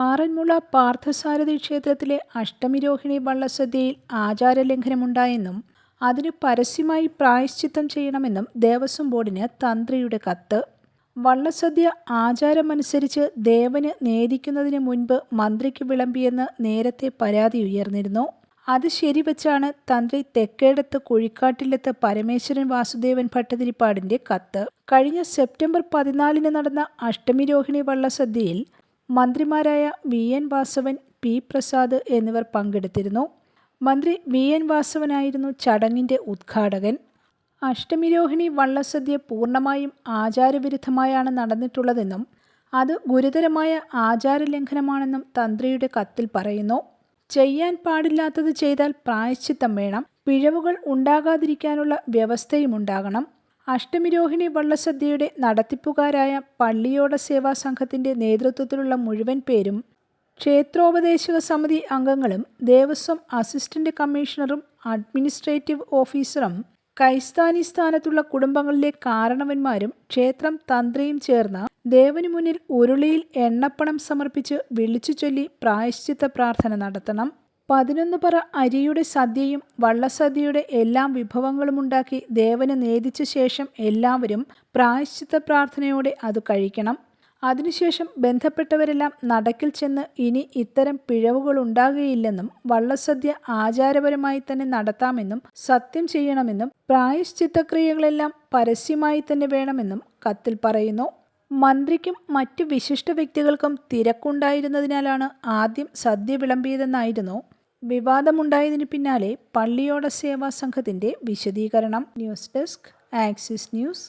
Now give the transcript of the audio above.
ആറന്മുള പാർത്ഥസാരഥി ക്ഷേത്രത്തിലെ അഷ്ടമിരോഹിണി വള്ളസദ്യയിൽ ആചാരലംഘനമുണ്ടായെന്നും അതിന് പരസ്യമായി പ്രായശ്ചിത്തം ചെയ്യണമെന്നും ദേവസ്വം ബോർഡിന് തന്ത്രിയുടെ കത്ത്. വള്ളസദ്യ ആചാരമനുസരിച്ച് ദേവന് നേദിക്കുന്നതിന് മുൻപ് മന്ത്രിക്ക് വിളമ്പിയെന്ന് നേരത്തെ പരാതി ഉയർന്നിരുന്നു. അത് ശരിവച്ചാണ് തന്ത്രി തെക്കേടത്ത് കുഴിക്കാട്ടിലെത്ത് പരമേശ്വരൻ വാസുദേവൻ ഭട്ടതിരിപ്പാടിന്റെ കത്ത്. കഴിഞ്ഞ സെപ്റ്റംബർ പതിനാലിന് നടന്ന അഷ്ടമിരോഹിണി വള്ളസദ്യയിൽ മന്ത്രിമാരായ V. N. Vasavan P. Prasad എന്നിവർ പങ്കെടുത്തിരുന്നു. മന്ത്രി വി. എൻ. വാസവനായിരുന്നു ചടങ്ങിന്റെ ഉദ്ഘാടകൻ. അഷ്ടമിരോഹിണി വള്ളസദ്യ പൂർണമായും ആചാരവിരുദ്ധമായാണ് നടന്നിട്ടുള്ളതെന്നും അത് ഗുരുതരമായ ആചാരലംഘനമാണെന്നും തന്ത്രിയുടെ കത്തിൽ പറയുന്നു. ചെയ്യാൻ പാടില്ലാത്തത് ചെയ്താൽ പ്രായശ്ചിത്തം വേണം പിഴവുകൾ ഉണ്ടാകാതിരിക്കാനുള്ള വ്യവസ്ഥയുമുണ്ടാകണം. അഷ്ടമിരോഹിണി വള്ളസദ്യയുടെ നടത്തിപ്പുകാരായ പള്ളിയോട സേവാ സംഘത്തിന്റെ നേതൃത്വത്തിലുള്ള മുഴുവൻ പേരും ക്ഷേത്രോപദേശക സമിതി അംഗങ്ങളും ദേവസ്വം അസിസ്റ്റന്റ് കമ്മീഷണറും അഡ്മിനിസ്ട്രേറ്റീവ് ഓഫീസറും കൈസ്ഥാനി സ്ഥാനത്തുള്ള കുടുംബങ്ങളിലെ കാരണവന്മാരും ക്ഷേത്രം തന്ത്രിയും ചേർന്ന് ദേവന് മുന്നിൽ ഉരുളിയിൽ എണ്ണപ്പണം സമർപ്പിച്ച് വിളിച്ചു ചൊല്ലി പ്രായശ്ചിത്ത പ്രാർത്ഥന നടത്തണം. പതിനൊന്ന് പറ അരിയുടെ സദ്യയും വള്ളസദ്യയുടെ എല്ലാ വിഭവങ്ങളും ഉണ്ടാക്കി ദേവന് നേദിച്ച ശേഷം എല്ലാവരും പ്രായശ്ചിത്ത പ്രാർത്ഥനയോടെ അത് കഴിക്കണം. അതിനുശേഷം ബന്ധപ്പെട്ടവരെല്ലാം നടക്കിൽ ചെന്ന് ഇനി ഇത്തരം പിഴവുകൾ ഉണ്ടാകുകയില്ലെന്നും വള്ളസദ്യ ആചാരപരമായി തന്നെ നടത്താമെന്നും സത്യം ചെയ്യണമെന്നും പ്രായശ്ചിത്തക്രിയകളെല്ലാം പരസ്യമായി തന്നെ വേണമെന്നും കത്തിൽ പറയുന്നു. മന്ത്രിക്കും മറ്റു വിശിഷ്ട വ്യക്തികൾക്കും തിരക്കുണ്ടായിരുന്നതിനാലാണ് ആദ്യം സദ്യ വിളമ്പിയതെന്നായിരുന്നു വിവാദമുണ്ടായതിനു പിന്നാലെ പള്ളിയോട സേവാ സംഘത്തിന്റെ വിശദീകരണം ന്യൂസ് ഡെസ്ക് ആക്സിസ് ന്യൂസ്